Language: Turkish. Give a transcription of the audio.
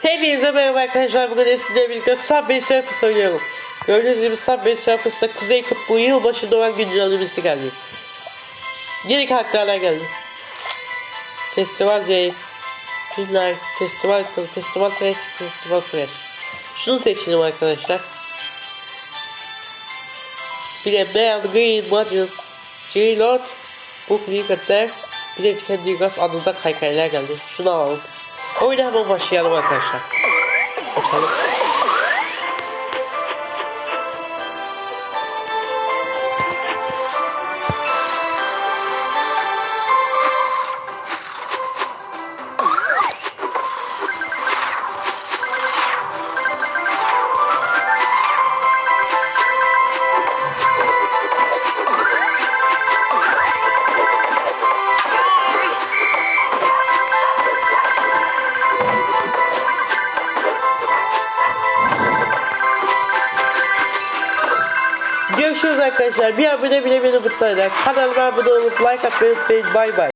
Hepinize merhaba arkadaşlar. Bugün sizlerle birlikte Subway Surfers oynuyorum. Gördüğünüz gibi Subway Surfers'ta Kuzey Kutbu yılbaşı Noel güncellemesi geldi. Yeni karakterler geldi. Festival J, Filmler, Festival Kıl, Festival Track, Festival Fresh. Şunu seçelim arkadaşlar. Bir de Mel Green Magician, G-Lord, bu karakter, bir de kendi gaz adında kaykaylar geldi. Şunu alalım. Oyuna hemen başlayalım arkadaşlar. Açalım. Görüşürüz arkadaşlar. Bir abone bile beni mutlu eder. Kanalıma abone olup like atmayı unutmayın. Bay bay.